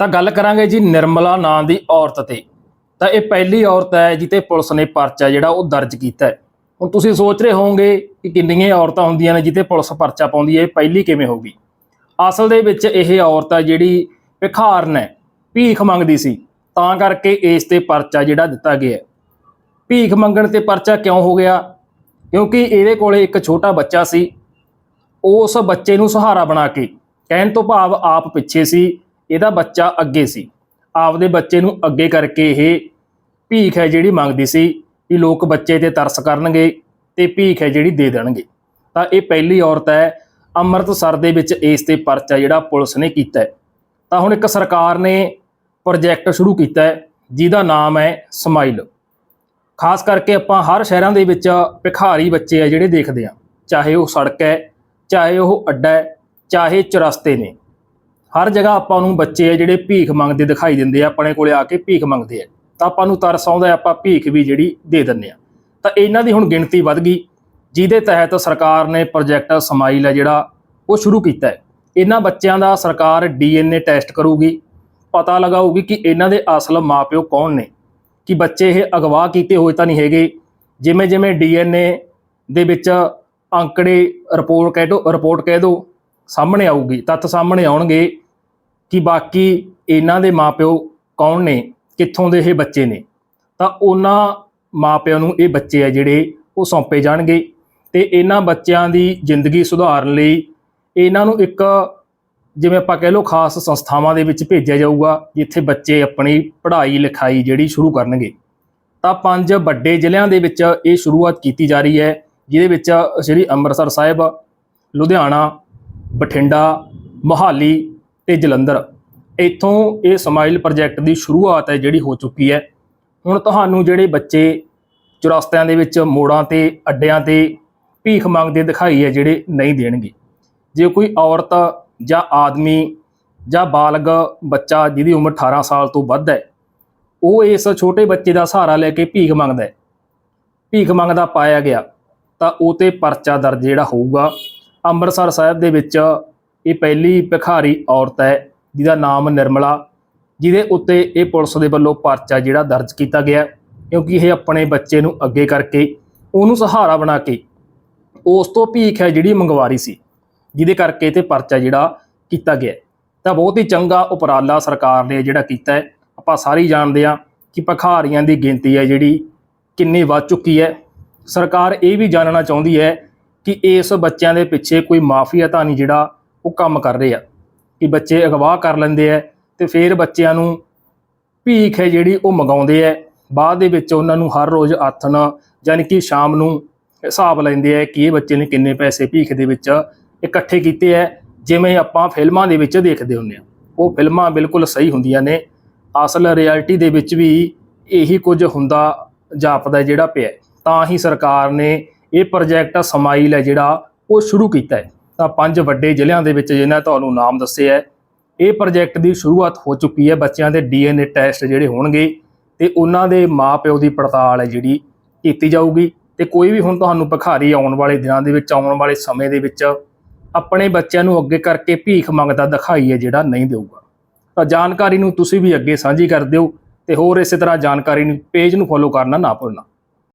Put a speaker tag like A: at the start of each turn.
A: ਤਾਂ ਗੱਲ ਕਰਾਂਗੇ ਜੀ ਨਿਰਮਲਾ ਨਾਂ ਦੀ ਔਰਤ ਤੇ। ਤਾਂ ਇਹ ਪਹਿਲੀ ਔਰਤ ਹੈ ਜਿੱਤੇ ਪੁਲਿਸ ਨੇ ਪਰਚਾ ਜਿਹੜਾ ਉਹ ਦਰਜ ਕੀਤਾ ਹੈ। ਹੁਣ ਤੁਸੀਂ ਸੋਚ ਰਹੇ ਹੋਵੋਗੇ ਕਿ ਕਿੰਨੀਆਂ ਔਰਤਾਂ ਹੁੰਦੀਆਂ ਨੇ ਜਿੱਤੇ ਪੁਲਿਸ ਪਰਚਾ ਪਾਉਂਦੀ ਹੈ, ਇਹ ਪਹਿਲੀ ਕਿਵੇਂ ਹੋਗੀ ਅਸਲ ਦੇ ਵਿੱਚ ਇਹ ਔਰਤ ਹੈ ਜਿਹੜੀ ਭਿਖਾਰਨ ਹੈ ਭੀਖ ਮੰਗਦੀ ਸੀ। ਤਾਂ ਕਰਕੇ ਇਸ ਤੇ ਪਰਚਾ ਜਿਹੜਾ ਦਿੱਤਾ ਗਿਆ ਭੀਖ ਮੰਗਣ ਤੇ ਪਰਚਾ ਕਿਉਂ ਹੋ ਗਿਆ? ਕਿਉਂਕਿ ਇਹਦੇ ਕੋਲੇ ਇੱਕ ਛੋਟਾ ਬੱਚਾ ਸੀ। ਉਸ ਬੱਚੇ ਨੂੰ ਸਹਾਰਾ ਬਣਾ ਕੇ, ਕਹਿਣ ਤੋਂ ਭਾਵ ਆਪ ਪਿੱਛੇ ਸੀ। ਇਹਦਾ ਬੱਚਾ ਅੱਗੇ ਸੀ। ਆਪਦੇ ਬੱਚੇ ਨੂੰ ਅੱਗੇ ਕਰਕੇ ਇਹ ਭੀਖ ਹੈ ਜਿਹੜੀ ਮੰਗਦੀ ਸੀ ਕਿ ਲੋਕ ਬੱਚੇ ਤੇ ਤਰਸ ਕਰਨਗੇ ਤੇ ਭੀਖ ਹੈ ਜਿਹੜੀ ਦੇ ਦੇਣਗੇ। ਤਾਂ ਇਹ ਪਹਿਲੀ ਔਰਤ ਹੈ, ਅੰਮ੍ਰਿਤਸਰ ਦੇ ਵਿੱਚ ਇਸ ਤੇ ਪਰਚਾ ਜਿਹੜਾ ਪੁਲਿਸ ਨੇ ਕੀਤਾ ਹੈ। ਤਾਂ ਹੁਣ ਇੱਕ ਸਰਕਾਰ ਨੇ ਪ੍ਰੋਜੈਕਟ ਸ਼ੁਰੂ ਕੀਤਾ ਹੈ, ਜਿਹਦਾ ਨਾਮ ਹੈ ਸਮਾਈਲ ਖਾਸ ਕਰਕੇ ਆਪਾਂ ਹਰ ਸ਼ਹਿਰਾਂ ਦੇ ਵਿੱਚ ਭਿਖਾਰੀ ਬੱਚੇ ਆ ਜਿਹੜੇ ਦੇਖਦੇ ਆ। ਚਾਹੇ ਉਹ ਸੜਕ ਹੈ, ਚਾਹੇ ਉਹ ਅੱਡਾ ਹੈ, ਚਾਹੇ ਚੁਰਸਤੇ ਨੇ। ਹਰ ਜਗ੍ਹਾ ਆਪਾਂ ਨੂੰ ਬੱਚੇ ਆ ਜਿਹੜੇ ਭੀਖ ਮੰਗਦੇ ਦਿਖਾਈ ਦਿੰਦੇ ਆ, ਆਪਣੇ ਕੋਲੇ ਆ ਕੇ ਭੀਖ ਮੰਗਦੇ ਆ। ਤਾਂ ਆਪਾਂ ਨੂੰ ਤਰਸ ਆਉਂਦਾ ਆਪਾਂ ਭੀਖ ਵੀ ਜਿਹੜੀ ਦੇ ਦਿੰਦੇ ਆ। ਤਾਂ ਇਹਨਾਂ ਦੀ ਹੁਣ ਗਿਣਤੀ ਵੱਧ ਗਈ, ਜਿਹਦੇ ਤਹਿਤ ਸਰਕਾਰ ਨੇ ਪ੍ਰੋਜੈਕਟ ਸਮਾਈਲ ਹੈ ਜਿਹੜਾ, ਉਹ ਸ਼ੁਰੂ ਕੀਤਾ ਹੈ। ਇਹਨਾਂ ਬੱਚਿਆਂ ਦਾ ਸਰਕਾਰ ਡੀਐਨਏ ਟੈਸਟ ਕਰੂਗੀ। ਪਤਾ ਲਗਾਊਗੀ ਕਿ ਇਹਨਾਂ ਦੇ ਅਸਲ ਮਾਪਿਓ ਕੌਣ ਨੇ। ਕਿ ਬੱਚੇ ਇਹ ਅਗਵਾ ਕੀਤੇ ਹੋਏ ਤਾਂ ਨਹੀਂ ਹੈਗੇ। ਜਿਵੇਂ ਜਿਵੇਂ ਡੀਐਨਏ ਦੇ ਵਿੱਚ ਅੰਕੜੇ ਰਿਪੋਰਟ ਕਹਿ ਦੋ, ਰਿਪੋਰਟ ਕਹਿ ਦੋ, ਸਾਹਮਣੇ ਆਊਗੀ, ਤੱਥ ਸਾਹਮਣੇ ਆਉਣਗੇ। ਕਿ ਬਾਕੀ ਇਹਨਾਂ ਦੇ ਮਾਪਿਓ ਕੌਣ ਨੇ, ਕਿੱਥੋਂ ਦੇ ਇਹ ਬੱਚੇ ਨੇ। ਤਾਂ ਉਹਨਾਂ ਮਾਪਿਆਂ ਨੂੰ ਇਹ ਬੱਚੇ ਆ ਜਿਹੜੇ ਉਹ ਸੌਂਪੇ ਜਾਣਗੇ ਤੇ ਇਹਨਾਂ ਬੱਚਿਆਂ ਦੀ ਜ਼ਿੰਦਗੀ ਸੁਧਾਰਨ ਲਈ ਇਹਨਾਂ ਨੂੰ ਇੱਕ ਜਿਵੇਂ ਆਪਾਂ ਕਹਿ ਲਓ ਖਾਸ ਸੰਸਥਾਵਾਂ ਦੇ ਵਿੱਚ ਭੇਜਿਆ ਜਾਊਗਾ, ਜਿੱਥੇ ਬੱਚੇ ਆਪਣੀ ਪੜ੍ਹਾਈ ਲਿਖਾਈ ਜਿਹੜੀ ਸ਼ੁਰੂ ਕਰਨਗੇ। ਤਾਂ ਪੰਜ ਵੱਡੇ ਜ਼ਿਲ੍ਹਿਆਂ ਦੇ ਵਿੱਚ ਇਹ ਸ਼ੁਰੂਆਤ ਕੀਤੀ ਜਾ ਰਹੀ ਹੈ, ਜਿਹਦੇ ਵਿੱਚ ਸ੍ਰੀ ਅੰਮ੍ਰਿਤਸਰ ਸਾਹਿਬ, ਲੁਧਿਆਣਾ, ਬਠਿੰਡਾ, ਮੋਹਾਲੀ ਤੇ ਜਲੰਧਰ। ਇੱਥੋਂ ਇਹ ਸਮਾਈਲ ਪ੍ਰੋਜੈਕਟ ਦੀ ਸ਼ੁਰੂਆਤ ਹੈ ਜਿਹੜੀ ਹੋ ਚੁੱਕੀ ਹੈ। ਹੁਣ ਤੁਹਾਨੂੰ ਜਿਹੜੇ ਬੱਚੇ ਚੁਰਸਤਿਆਂ ਦੇ ਵਿੱਚ ਮੋੜਾਂ ਤੇ, ਅੱਡਿਆਂ ਤੇ ਭੀਖ ਮੰਗਦੇ ਦਿਖਾਈ ਹੈ, ਜਿਹੜੇ ਨਹੀਂ ਦੇਣਗੇ। ਜੇ ਕੋਈ ਔਰਤ ਜਾਂ ਆਦਮੀ ਜਾਂ ਬਾਲਗ ਬੱਚਾ ਜਿਹਦੀ ਉਮਰ 18 ਸਾਲ ਤੋਂ ਵੱਧ ਹੈ, ਉਹ ਇਸ ਛੋਟੇ ਬੱਚੇ ਦਾ ਸਹਾਰਾ ਲੈ ਕੇ ਭੀਖ ਮੰਗਦਾ ਹੈ। ਭੀਖ ਮੰਗਦਾ ਪਾਇਆ ਗਿਆ ਤਾਂ ਉਹ ਤੇ ਪਰਚਾ ਦਰਜ ਜਿਹੜਾ ਹੋਊਗਾ। ਅੰਮ੍ਰਿਤਸਰ ਸਾਹਿਬ ਦੇ ਵਿੱਚ ਇਹ ਪਹਿਲੀ ਭਿਖਾਰੀ ਔਰਤ ਹੈ, ਜਿਹਦਾ ਨਾਮ ਨਿਰਮਲਾ, ਜਿਹਦੇ ਉੱਤੇ ਇਹ ਪੁਲਿਸ ਦੇ ਵੱਲੋਂ ਪਰਚਾ ਜਿਹੜਾ ਦਰਜ ਕੀਤਾ ਗਿਆ ਕਿਉਂਕਿ ਇਹ ਆਪਣੇ ਬੱਚੇ ਨੂੰ ਅੱਗੇ ਕਰਕੇ ਉਹਨੂੰ ਸਹਾਰਾ ਬਣਾ ਕੇ ਉਸ ਤੋਂ ਭੀਖ ਹੈ ਜਿਹੜੀ ਮੰਗਵਾ ਰਹੀ ਸੀ, ਜਿਹਦੇ ਕਰਕੇ ਤੇ ਪਰਚਾ ਜਿਹੜਾ ਕੀਤਾ ਗਿਆ ਤਾਂ ਬਹੁਤ ਹੀ ਚੰਗਾ ਉਪਰਾਲਾ ਸਰਕਾਰ ਨੇ ਜਿਹੜਾ ਕੀਤਾ ਹੈ। ਆਪਾਂ ਸਾਰੇ ਜਾਣਦੇ ਹਾਂ ਕਿ ਭਿਖਾਰੀਆਂ ਦੀ ਗਿਣਤੀ ਹੈ ਜਿਹੜੀ ਕਿੰਨੀ ਵੱਧ ਚੁੱਕੀ ਹੈ। ਸਰਕਾਰ ਇਹ ਵੀ ਜਾਣਨਾ ਚਾਹੁੰਦੀ ਹੈ ਕਿ ਇਸ ਬੱਚਿਆਂ ਦੇ ਪਿੱਛੇ ਕੋਈ ਮਾਫੀਆ ਤਾਂ ਨਹੀਂ ਜਿਹੜਾ ਉਹ ਕੰਮ ਕਰ ਰਹੇ ਆ। ਕਿ ਬੱਚੇ ਅਗਵਾ ਕਰ ਲੈਂਦੇ ਆ ਤੇ ਫਿਰ ਬੱਚਿਆਂ ਨੂੰ ਭੀਖ ਹੈ ਜਿਹੜੀ ਉਹ ਮੰਗਾਉਂਦੇ ਆ। ਬਾਅਦ ਦੇ ਵਿੱਚ ਉਹਨਾਂ ਨੂੰ ਹਰ ਰੋਜ਼ ਆਥਣ ਯਾਨੀ ਕਿ ਸ਼ਾਮ ਨੂੰ ਹਿਸਾਬ ਲੈਂਦੇ ਆ ਕਿ ਇਹ ਬੱਚੇ ਨੇ ਕਿੰਨੇ ਪੈਸੇ ਭੀਖ ਦੇ ਵਿੱਚ ਇਕੱਠੇ ਕੀਤੇ ਆ। ਜਿਵੇਂ ਆਪਾਂ ਫਿਲਮਾਂ ਦੇ ਵਿੱਚ ਦੇਖਦੇ ਹੁੰਦੇ ਆ। ਉਹ ਫਿਲਮਾਂ ਬਿਲਕੁਲ ਸਹੀ ਹੁੰਦੀਆਂ ਨੇ। ਅਸਲ ਰਿਐਲਿਟੀ ਦੇ ਵਿੱਚ ਵੀ ਇਹੀ ਕੁਝ ਹੁੰਦਾ ਜਾਪਦਾ ਜਿਹੜਾ ਪਿਆ। ਤਾਂ ਹੀ ਸਰਕਾਰ ਨੇ ਇਹ ਪ੍ਰੋਜੈਕਟ ਸਮਾਈਲ ਹੈ ਜਿਹੜਾ ਉਹ ਸ਼ੁਰੂ ਕੀਤਾ ਹੈ। ਤਾਂ ਪੰਜ ਵੱਡੇ ਜ਼ਿਲ੍ਹਿਆਂ ਦੇ ਵਿੱਚ ਜਿਹਨਾਂ ਤੁਹਾਨੂੰ ਨਾਮ ਦੱਸੇ ਹੈ, ਇਹ ਪ੍ਰੋਜੈਕਟ ਦੀ ਸ਼ੁਰੂਆਤ ਹੋ ਚੁੱਕੀ ਹੈ, ਬੱਚਿਆਂ ਦੇ ਡੀਐਨਏ ਟੈਸਟ ਜਿਹੜੇ ਹੋਣਗੇ ਤੇ ਉਹਨਾਂ ਦੇ ਮਾਪਿਓ ਦੀ ਪੜਤਾਲ ਹੈ ਜਿਹੜੀ ਕੀਤੀ ਜਾਊਗੀ ਤੇ ਕੋਈ ਵੀ ਹੁਣ ਤੁਹਾਨੂੰ ਭਿਖਾਰੀ ਆਉਣ ਵਾਲੇ ਦਿਨਾਂ ਦੇ ਵਿੱਚ, ਆਉਣ ਵਾਲੇ ਸਮੇਂ ਦੇ ਵਿੱਚ ਆਪਣੇ ਬੱਚਿਆਂ ਨੂੰ ਅੱਗੇ ਕਰਕੇ ਭੀਖ ਮੰਗਦਾ ਦਿਖਾਈ ਹੈ ਜਿਹੜਾ ਨਹੀਂ ਦੇਊਗਾ। ਤਾਂ ਜਾਣਕਾਰੀ ਨੂੰ ਤੁਸੀਂ ਵੀ ਅੱਗੇ ਸਾਂਝੀ ਕਰ ਦਿਓ ਤੇ ਹੋਰ ਇਸੇ ਤਰ੍ਹਾਂ ਜਾਣਕਾਰੀ ਨੂੰ ਪੇਜ ਨੂੰ ਫੋਲੋ ਕਰਨਾ ਨਾ ਭੁੱਲਣਾ।